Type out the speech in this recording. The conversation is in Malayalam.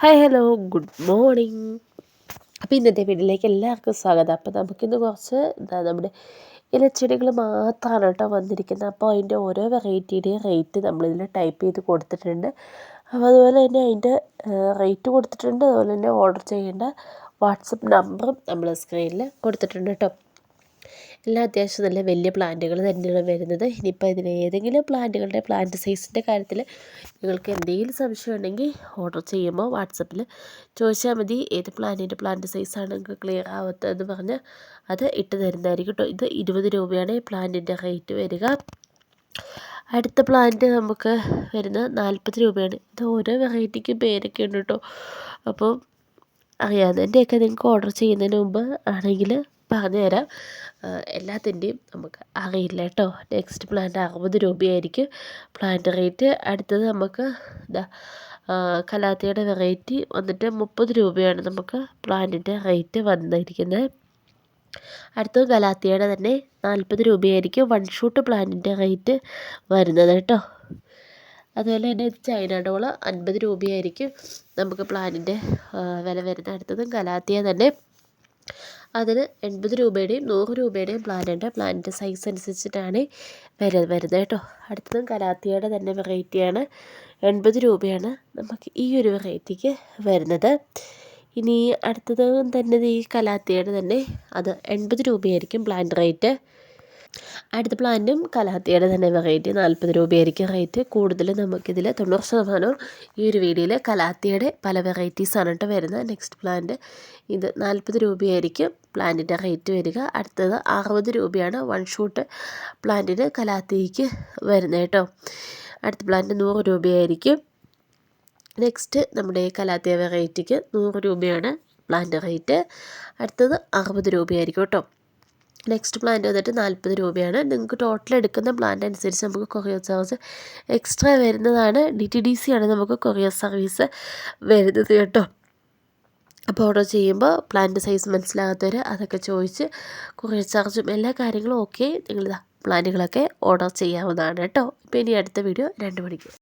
Hi hello good morning. അപ്പോൾ ഇന്നത്തെ വീട്ടിലേക്ക് എല്ലാവർക്കും സ്വാഗതം. അപ്പോൾ നമുക്കിന്ന് കുറച്ച് എന്താ നമ്മുടെ ഇലച്ചെടികൾ മാത്രമാണ് കേട്ടോ വന്നിരിക്കുന്നത്. അപ്പോൾ അതിന്റെ ഓരോ വെറൈറ്റിയുടെയും റേറ്റ് നമ്മളിതിൽ ടൈപ്പ് ചെയ്ത് കൊടുത്തിട്ടുണ്ട്. അപ്പോൾ അതുപോലെ തന്നെ അതിന്റെ റേറ്റ് കൊടുത്തിട്ടുണ്ട്. അതുപോലെ തന്നെ ഓർഡർ ചെയ്യേണ്ട വാട്സപ്പ് നമ്പറും നമ്മൾ സ്ക്രീനിൽ കൊടുത്തിട്ടുണ്ട് കേട്ടോ. എല്ലാം അത്യാവശ്യം നല്ല വലിയ പ്ലാന്റുകൾ തന്നെയാണ് വരുന്നത്. ഇനിയിപ്പോൾ ഇതിൽ ഏതെങ്കിലും പ്ലാന്റുകളുടെ പ്ലാന്റ് സൈസിന്റെ കാര്യത്തിൽ നിങ്ങൾക്ക് എന്തെങ്കിലും സംശയം ഉണ്ടെങ്കിൽ ഓർഡർ ചെയ്യുമ്പോൾ വാട്സപ്പിൽ ചോദിച്ചാൽ മതി. ഏത് പ്ലാന്റിന്റെ പ്ലാന്റ് സൈസാണ് നിങ്ങൾക്ക് ക്ലിയർ ആവാത്തതെന്ന് പറഞ്ഞ് അത് ഇട്ട് തരുന്നതായിരിക്കും കേട്ടോ ഇത് ഇരുപത് രൂപയാണ് പ്ലാന്റിന്റെ റേറ്റ് വരിക. അടുത്ത പ്ലാന്റ് നമുക്ക് വരുന്നത് നാൽപ്പത് രൂപയാണ്. ഇത് ഓരോ വെറൈറ്റിക്കും പേരൊക്കെ ഉണ്ട് കേട്ടോ അപ്പോൾ അറിയാവുന്നതിന്റെയൊക്കെ നിങ്ങൾക്ക് ഓർഡർ ചെയ്യുന്നതിന് മുമ്പ് ആണെങ്കിൽ പറഞ്ഞു തരാം എല്ലാത്തിന്റെയും നമുക്ക് അറിയില്ല കേട്ടോ. നെക്സ്റ്റ് പ്ലാന്റ് അറുപത് രൂപയായിരിക്കും. പ്ലാന്റ് റേറ്റ് അടുത്തത് നമുക്ക് ഇതാ കലാത്തിയുടെ വെറൈറ്റി വന്നിട്ട് മുപ്പത് രൂപയാണ് നമുക്ക് പ്ലാന്റിന്റെ റേറ്റ് വന്നിരിക്കുന്നത്. അടുത്തത് ഗലാത്തിയുടെ തന്നെ നാൽപ്പത് രൂപയായിരിക്കും വൺ ഷൂട്ട് പ്ലാന്റിന്റെ റേറ്റ് വരുന്നത് കേട്ടോ. അതുപോലെ തന്നെ ചൈന ഡോൾ അൻപത് രൂപയായിരിക്കും നമുക്ക് പ്ലാനിന്റെ വില വരുന്നത്. അടുത്തതും ഗലാത്തിയ തന്നെ. അതിന് എൺപത് രൂപയുടെയും നൂറ് രൂപയുടെയും പ്ലാനുണ്ട് പ്ലാനിന്റെ സൈസ് അനുസരിച്ചിട്ടാണ് വര വരുന്നത് കേട്ടോ. അടുത്തതും കലാത്തിയുടെ തന്നെ വെറൈറ്റിയാണ് എൺപത് രൂപയാണ് നമുക്ക് ഈ ഒരു വെറൈറ്റിക്ക് വരുന്നത്. ഇനി അടുത്തതും തന്നെ ഈ കലാത്തിയുടെ തന്നെ. അത് എൺപത് രൂപയായിരിക്കും പ്ലാന്റ് റേറ്റ് അടുത്ത പ്ലാന്റും കലാത്തിയുടെ തന്നെ വെറൈറ്റി നാൽപ്പത് രൂപയായിരിക്കും റേറ്റ് കൂടുതൽ നമുക്കിതിൽ തൊണ്ണൂറ് ശതമാനവും ഈ ഒരു വീഡിയോയിൽ കലാത്തിയുടെ പല വെറൈറ്റീസാണ് കേട്ടോ വരുന്നത്. നെക്സ്റ്റ് പ്ലാന്റ് ഇത് നാൽപ്പത് രൂപയായിരിക്കും പ്ലാന്റിന്റെ റേറ്റ് വരിക. അടുത്തത് അറുപത് രൂപയാണ് വൺ ഷൂട്ട് പ്ലാന്റിന് കലാത്തിക്ക് വരുന്നത് കേട്ടോ. അടുത്ത പ്ലാന്റ് നൂറ് രൂപയായിരിക്കും. നെക്സ്റ്റ് നമ്മുടെ കലാത്തിയ വെറൈറ്റിക്ക് നൂറ് രൂപയാണ് പ്ലാന്റ് റേറ്റ് അടുത്തത് അറുപത് രൂപയായിരിക്കും കേട്ടോ. നെക്സ്റ്റ് പ്ലാന്റ് വന്നിട്ട് നാൽപ്പത് രൂപയാണ്. നിങ്ങൾക്ക് ടോട്ടൽ എടുക്കുന്ന പ്ലാന്റ് അനുസരിച്ച് നമുക്ക് കൊറിയർ ചാർജ് എക്സ്ട്രാ വരുന്നതാണ്. ഡി ടി ഡി സി ആണ് നമുക്ക് കൊറിയർ സർവീസ് വരുന്നത് കേട്ടോ. അപ്പോൾ ഓർഡർ ചെയ്യുമ്പോൾ പ്ലാന്റ് സൈസ് മനസ്സിലാകാത്തവർ അതൊക്കെ ചോദിച്ച് കൊറിയർ ചാർജും എല്ലാ കാര്യങ്ങളും ഓക്കെ നിങ്ങളിതാ പ്ലാന്റുകളൊക്കെ ഓർഡർ ചെയ്യാവുന്നതാണ് കേട്ടോ. ഇപ്പോൾ ഇനി അടുത്ത വീഡിയോ രണ്ട് മണിക്ക്.